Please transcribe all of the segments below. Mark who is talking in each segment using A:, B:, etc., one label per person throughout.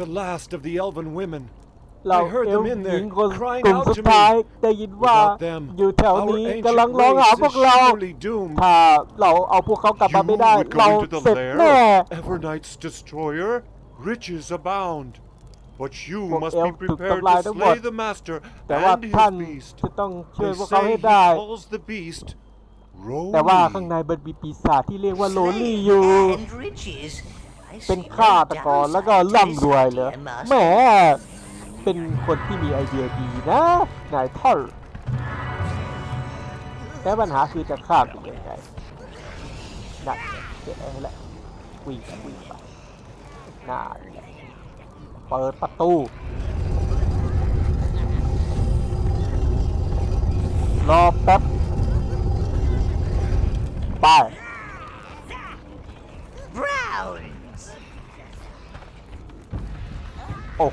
A: The last of the elven women.
B: เรา
A: I heard
B: เอล
A: them in
B: หญิง
A: there
B: คน
A: crying
B: กลุ่ม
A: out
B: สุด
A: to
B: ท้าย
A: me.
B: ได้ยินว่า
A: Without them,
B: อยู่แถว
A: our
B: นี้
A: ancient
B: กำลังร้องหา
A: race
B: พว
A: is
B: กเรา
A: surely doomed.
B: ถ้าเราเอาพวกเขากลับมาไม่ได้
A: You would
B: เรา
A: go into the
B: เสร็จแน่
A: lair of Evernight's destroyer. Riches abound. But you
B: พวก
A: must
B: เอล
A: be
B: ถูก
A: prepared
B: ทำลาย
A: to
B: ทั้งหมด
A: slay the master
B: แต่ว่า
A: and
B: ท่าน
A: his beast.
B: จะต้องช่วย
A: They
B: พวกเขา
A: say
B: ให้
A: he
B: ได้
A: calls the beast
B: แต่ว่าข้าง
A: Roli.
B: ในมันมีปีศาจที่เรียกว่าโลลี่อยู่
C: And riches. I
B: เป็นฆาตกรแล้วก็ร่ำรวยเลยแหมเป็นคนที่มีไอเดียดีนะนายท่อนแต่ปัญหาคือจะฆ่ากูยังไงนั่นเจ๊แหละวิ่งวิ่งไปน่าเปิดประตูรอแป๊บ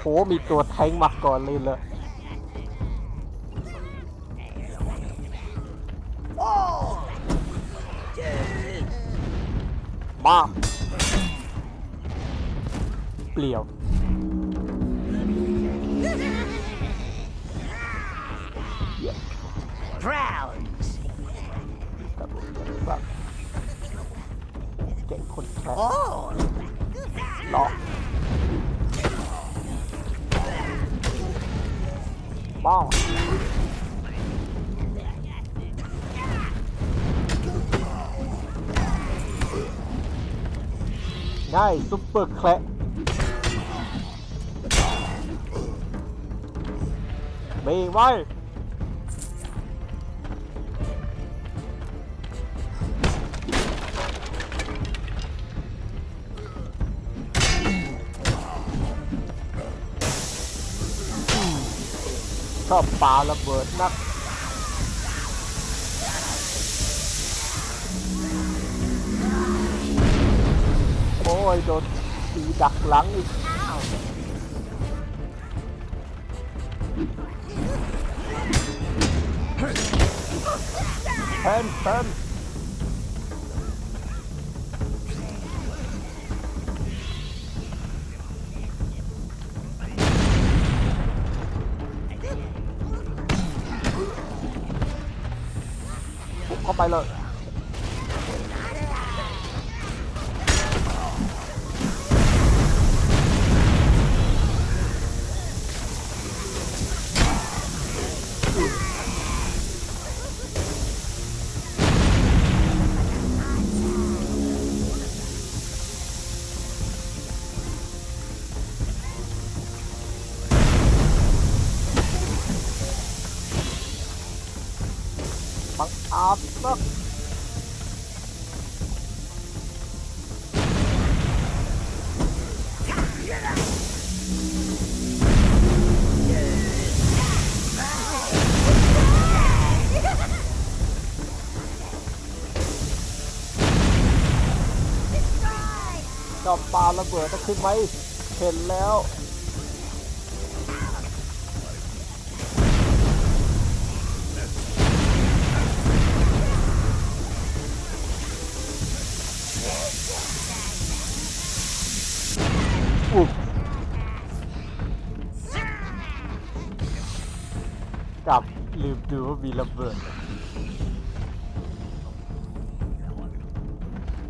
B: หมีตัวแทงมาก่อนเลยเลย ง่ายซุปเปอร์แคร์มีไว้ชอบปาระเบิดนัก ยโดนตีดักหลังอีกแทนแทนบุกเข้าไปเลย ระเบิดนะขึ้นไหมเห็นแล้วอุ๊บกลับลืมดูว่ามีระเบิด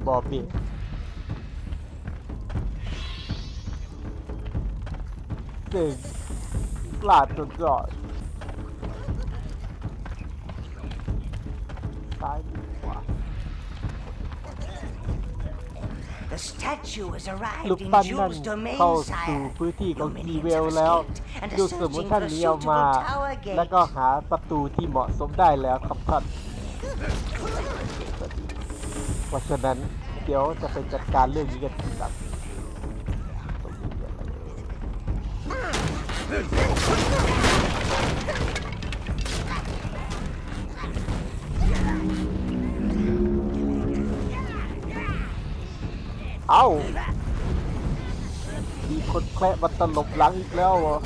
B: บอบี้ เก่งกล้าจนจอดซ้ายดีกว่า
C: The statue has
B: ลูก
C: arrived in
B: ปั้นนั่น
C: Jules' domain,
B: เข้าสู่
C: sire.
B: พื้นที่ของ
C: Your
B: อี
C: minions
B: เวล
C: have
B: แล้ว
C: escaped and
B: ดู
C: are
B: สมุน
C: searching
B: ท่าน
C: for a
B: นี้เอามา
C: suitable tower gate.
B: แล้วก็หาประตูที่เหมาะสมได้แล้วครับท่าน เพราะฉะนั้นเดี๋ยวจะไปจัดการเรื่องนี้กันครับตรง เอ้ามีคนแคละมาตลบหลังอีกแล้วเหรอ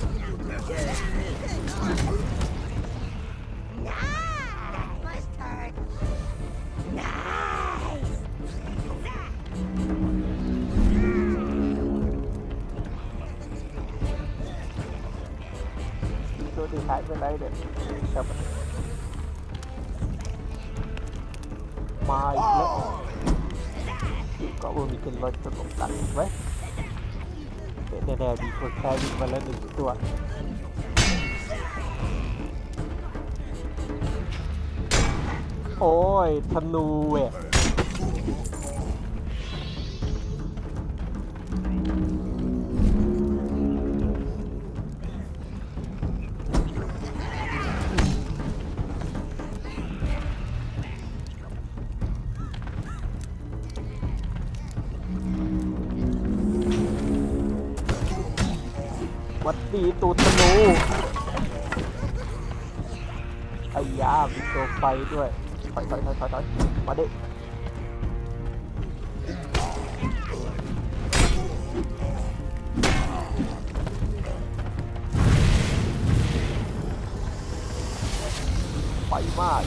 B: ที่หายไปไหนเนี่ยครับมาอีกแล้วก็ว่ามีเป็นรถจะตกกันไว้แน่ๆมีคนแค่วิ่งมาแล้วหนึ่งตัวโอ้ยธนูเว้ย วัดดีตูดธนูไอ้ยามีตัวไฟด้วยถอยถอยถอยถอยถอยมาดิไฟมาก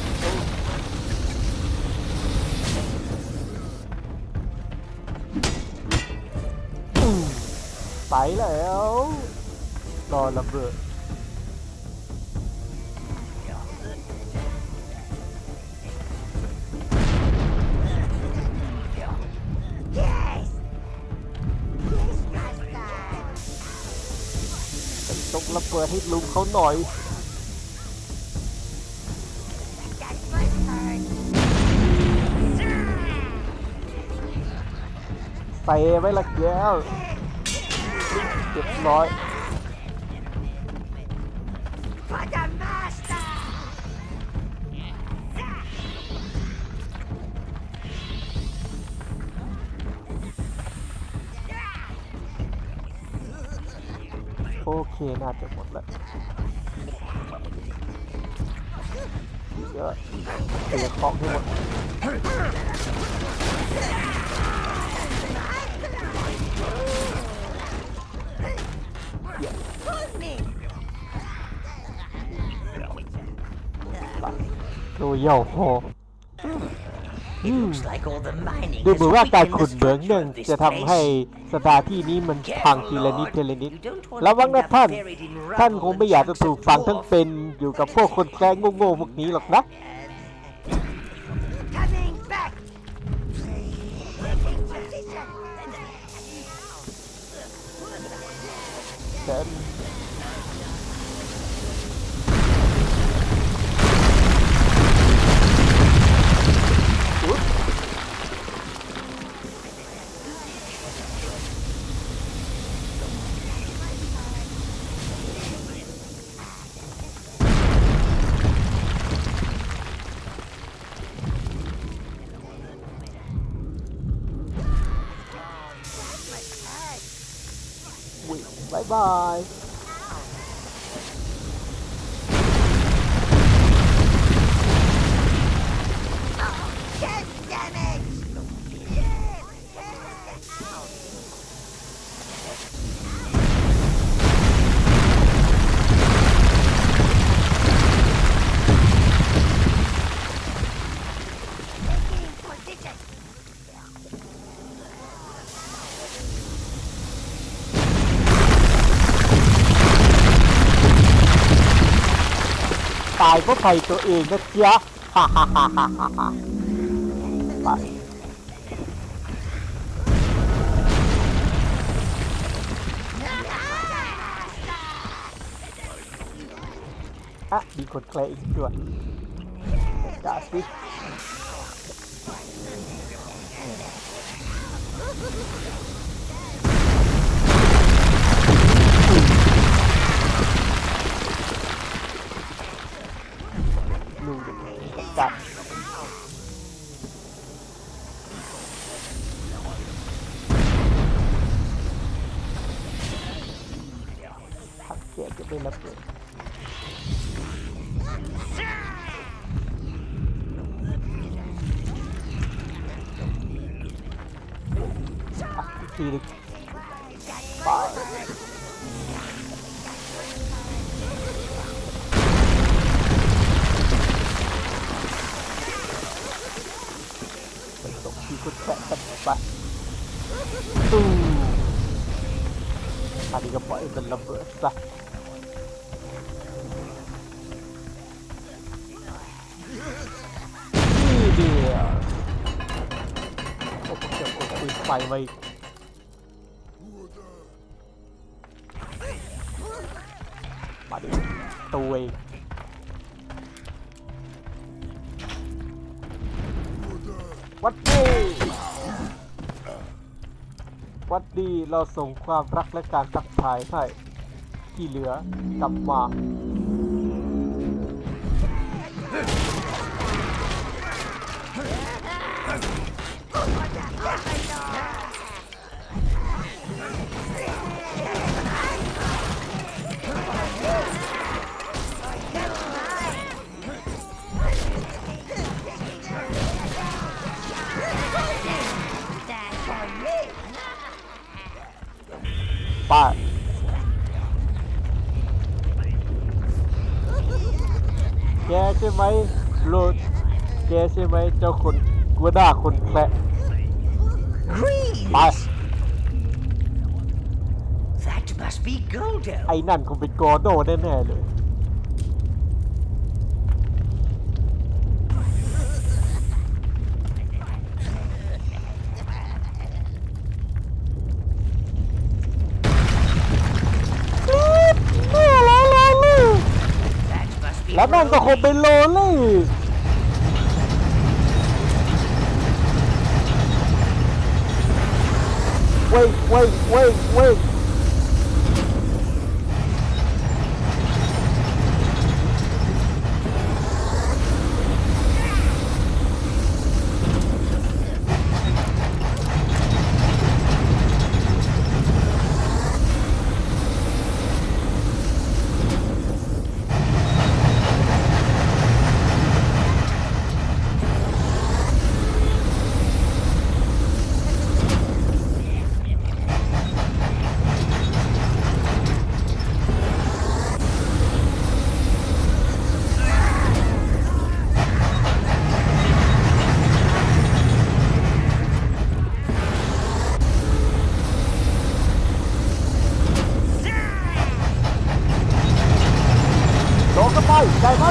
B: ไปแล้ว รอระเบิดต้องระเบิดให้ลุงเขาหน่อย
C: That must hurt!
B: ใส่ไว้ละแก้วเรียบร้อยาจะหมดแล้วเยอะเสียของให้หมด
C: Hold me!
B: ดูเย่าโห ดูเห
C: has
B: มือนว่าการ
C: weakened
B: ขุ
C: the
B: ดเหมือง
C: structure
B: หนึ่ง
C: of this
B: จะทำให้
C: place.
B: สถานที่นี้มันพังที
C: Careful,
B: ละนิด
C: Lord.
B: ทีละนิด
C: You don't want
B: ระวัง
C: to
B: นะ
C: end up
B: ท่าน
C: buried in
B: ท่าน
C: rubble
B: คงไม่อยากจะ
C: and
B: ถูก
C: chunks of
B: ฝังทั้ง
C: dwarf.
B: เป็นอยู่กับพวกคนแกล้งโง่ๆพวกนี้หรอกนะ
C: Coming back!
B: ง ตายเพราะใครตัวเองนะเจ๊ะฮ่าฮ่าฮ่าฮ่าฮ่าฮ่าไปอะมีคนแคลอีกด้วยจ้าสิดู ทีนึไปตกทีก็แท่ไปตู้อันนี้ก็ปล่อยเป็นระเบิดซะนี่เดียวโอ้โหเก็บกดปืนไฟไว เราส่งความรักและการตักทายให้ที่เหลือกลับมา ป้าแกใช่ไหมโลดแกใช่ไหมเจ้าคนกัวด้าคนแคระ
C: Greens!
B: ไป
C: That must be Goldo.
B: ไอ้นั่นคงเป็นกอร์โดแน่ๆเลย แล้วแม่งก็คงเป็นโลลี่เว้ยเว้ยเว้ยเว้ย โดนกันไปได้ไหม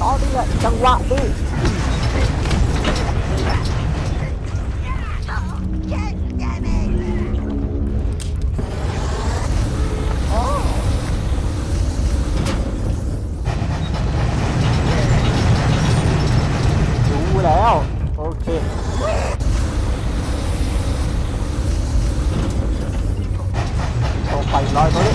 B: ตอนนี้แหละจังหวะนี้ รู้แล้ว โอเค ตรงไปลอยตัวนี้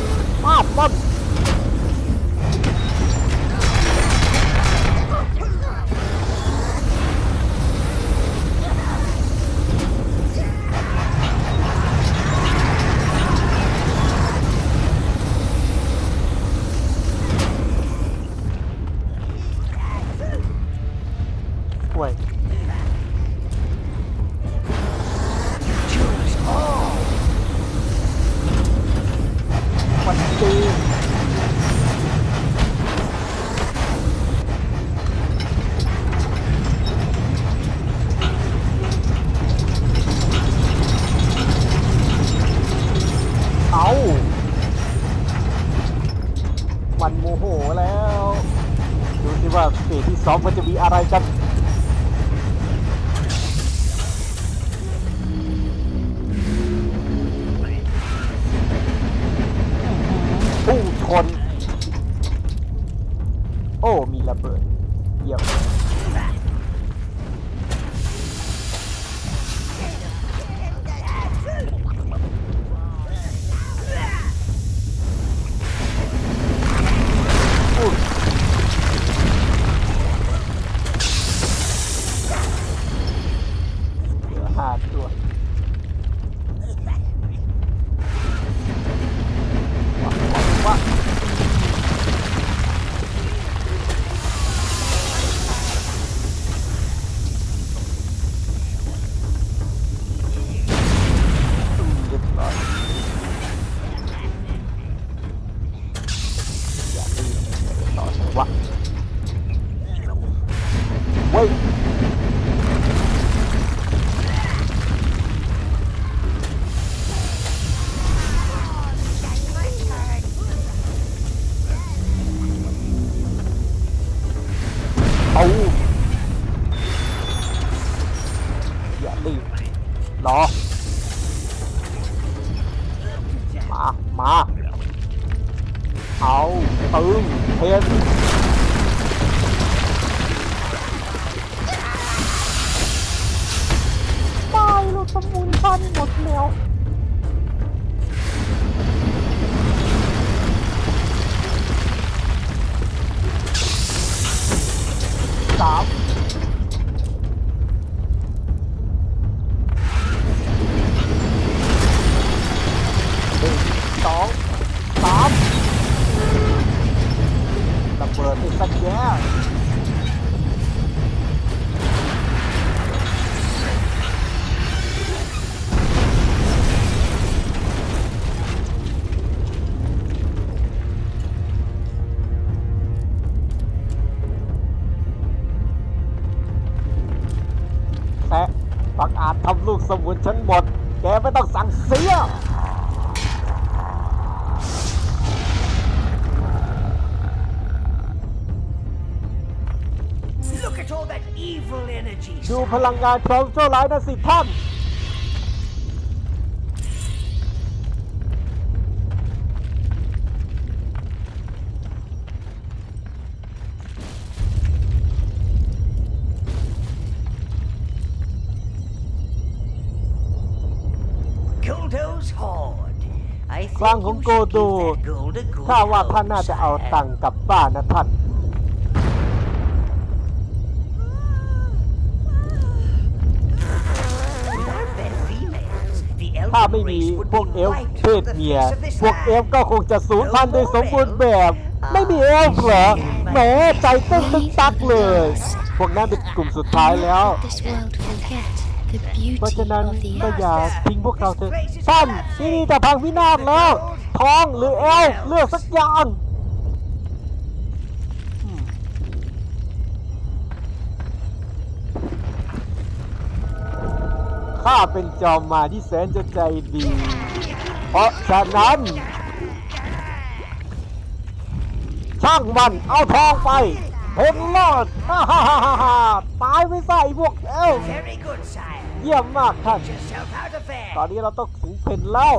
B: องมันจะมีอะไรกัน พลังงานความชั่วร้ายนะสิท่าน
C: Goldo's hoard. I
B: คลัง
C: think
B: ของ
C: you
B: โก
C: should
B: โด
C: give that gold a good
B: ถ้าว่าท่านน่าจะเอา
C: old
B: ตังค์กลับบ้านนะท่าน ถ้าไม่มีพวกเอลฟ์เพศเมีย พวกเอลฟ์ก็คงจะสูญพันธุ์โดยสมบูรณ์แบบ ไม่มีเอลฟ์เหรอแหมใจเต้นตึกตักเลย พวกนั้นเป็นกลุ่มสุดท้ายแล้ว เพราะฉะนั้นก็อย่าทิ้งพวกเราเถอะท่านที่นี่จะพังวินาศแล้ว ท้องหรือเอลฟ์เลือกสักอย่าง ข้าเป็นจอมมารที่แสนจะใจดี เพราะฉะนั้น ช่างมันเอาทองไปเห็นรอดฮ่าฮ่าฮ่าฮ่าฮ่าตายไปซะไอ้พวกเอลฟ์
C: Very good, sire.
B: เยี่ยมมากท่าน
C: Get yourself out of there.
B: ตอนนี้เราต้องถึงเพนแล้ว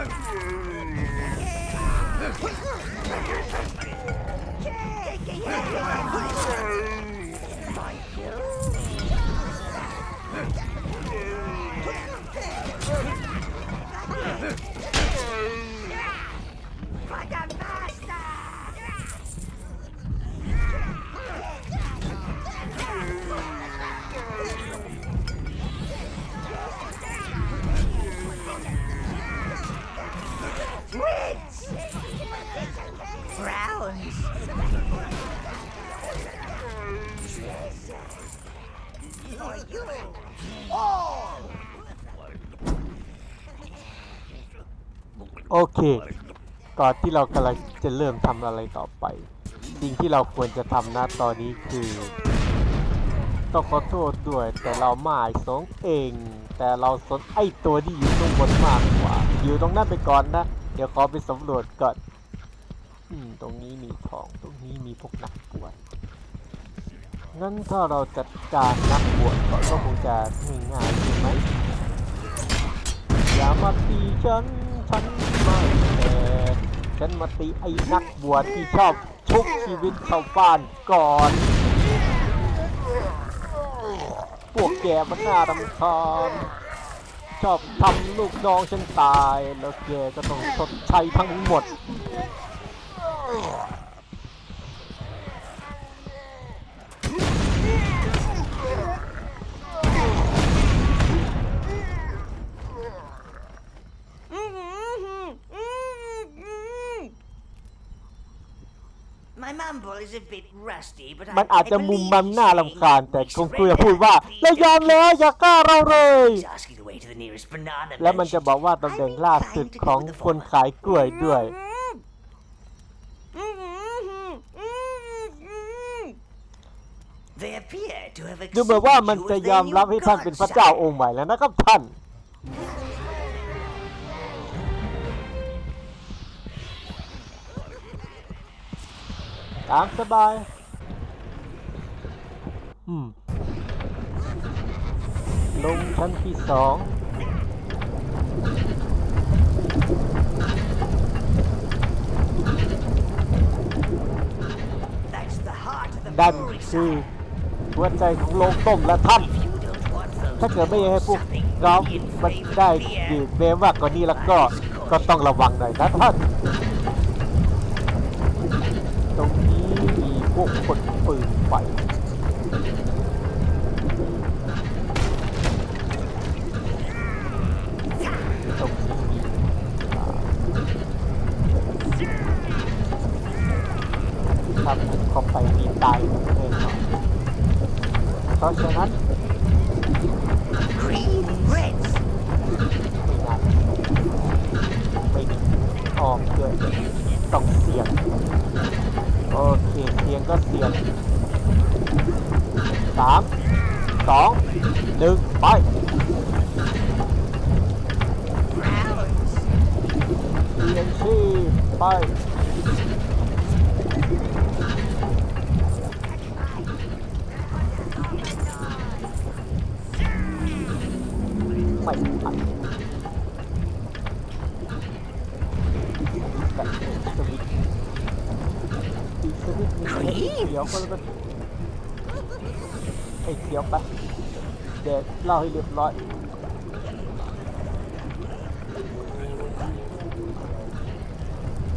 B: Yeah! เคก่อนที่เรากำลังจะเริ่มทำอะไรต่อไป สิ่งที่เราควรจะทำนะตอนนี้คือ ต้องขอโทษด้วย แต่เราหมายสงเอง แต่เราสนไอตัวที่อยู่ตรงบนมากกว่า อยู่ตรงนั้นไปก่อนนะ เดี๋ยวขอไปสำรวจก่อนอืมตรงนี้มีทอง ตรงนี้มีพวกนักบวชงั้นถ้าเราจัดการนักบวชก็คงจะง่ายๆใช่ไหมอย่ามาตีฉัน ฉันไม่แคร์ฉันมาตีไอ้นักบวชที่ชอบชุบชีวิตชาวบ้านก่อน พวกแกมันน่ารำคาญชอบทำลูกน้องฉันตาย แล้วแกก็ต้องชดใช้ทั้งหมด มันอาจ
C: I
B: จะมุม
C: believe
B: มัน
C: he's
B: น่ารำคาญแต่คงคุยจะพูดว่าเรายอมแล้วอย่ากล้าเราเลย
C: He's asking the way to the nearest banana
B: และมันจะ
C: merchant.
B: บอกว่าตำแหน่งล่าสุดของคนขายกล้วยด้วย
C: They appear to have
B: ดูเหมือนว่ามันจะ
C: accepted you
B: ยอ
C: as
B: ม
C: their
B: รับ
C: new
B: ให้ท่านเป็นพระเจ้าองค์ใหม่แล้วนะครับท่าน ตามสบาย อืม ลงชั้นที่สองดันคือหัวใจของโลงต้มและท่านถ้าเกิดไม่อยากให้พวกเรามันได้ดื่มเบมากกว่านี้แล้วก็ก็ต้องระวังหน่อยนะท่าน ตรงนี้มี พวกคนปืนไฟ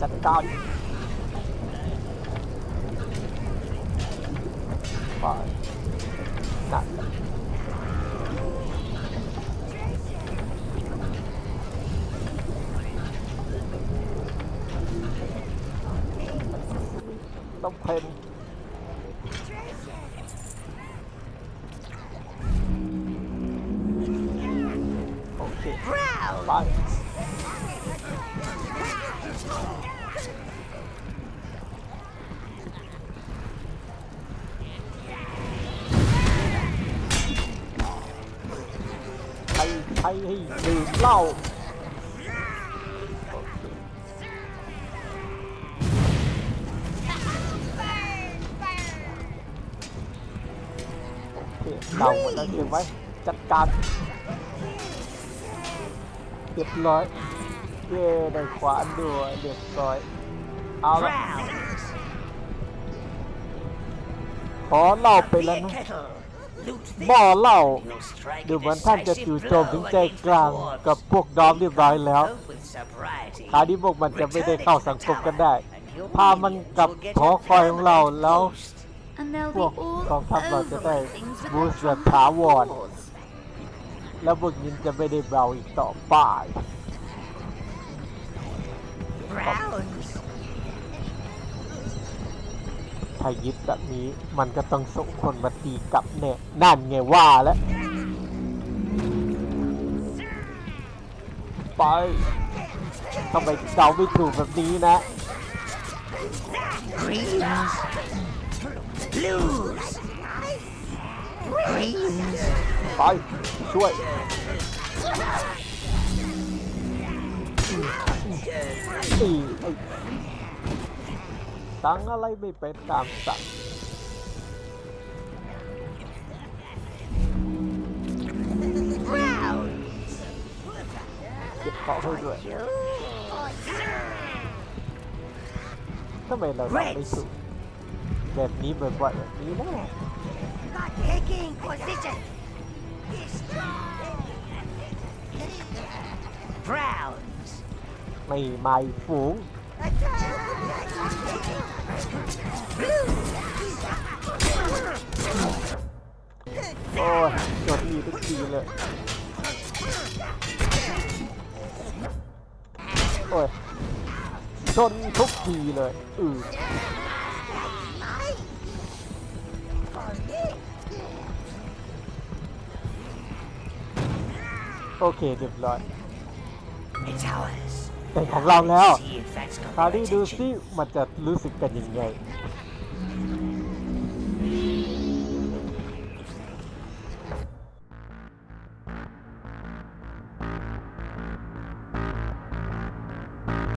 B: จัดการไปนั่นแหละต้องเพน เคเดาหมดแล้วเก็บไว้ จัดการเรียบร้อยเย้ได้ขวานด้วยเรียบร้อย เอาละขอเหล่าไปแล้วนะ
C: kettle. Loot this.
B: หม้อเหล้าดูเหมือนท่านจะจู่โจมถึงใจกลางกับพวกดอมเรียบร้อยแล้วคราวนี้พวกมันจะไม่ได้เข้าสังคมกันได้ พามันกับหอคอยของเราแล้ว พวก
D: be all
B: กองทัพเราจะได้
D: over things with
B: บู
D: their
B: สต์แบบ
D: trumpet
B: ถาวร
D: claws.
B: แล้วพวกนี้จะไม่ได้เบาอีกต่อไป
C: Browns.
B: ถ้ายึดแบบนี้มันก็ต้องส่งคนมาตีกลับแน่นั่นไงว่าแล้วไปทำไมเดาไม่ถูกแบบนี้นะ
C: Greens. Blues. Greens.
B: ไปช่วย อีไอ้สั่งอะไรไม่เป็นตามสั่ง
C: Brown.
B: เก็บของให้ด้วยทำไมเราทำไม่ถูก แบบนี้บ่อยๆแบบนี้นะ
C: Not taking position. Browns.
B: ไม่ไม่ฝูงโอ้ยจดมีทุกทีเลย โอ้ยชนทุกทีเลย อือ โอเคเรียบร้อย
C: It's ours.
B: เป็นของเราแล้ว
C: See if that's got
B: คราว
C: your
B: นี้ดู
C: attention.
B: ซิมันจะรู้สึกกันยังไง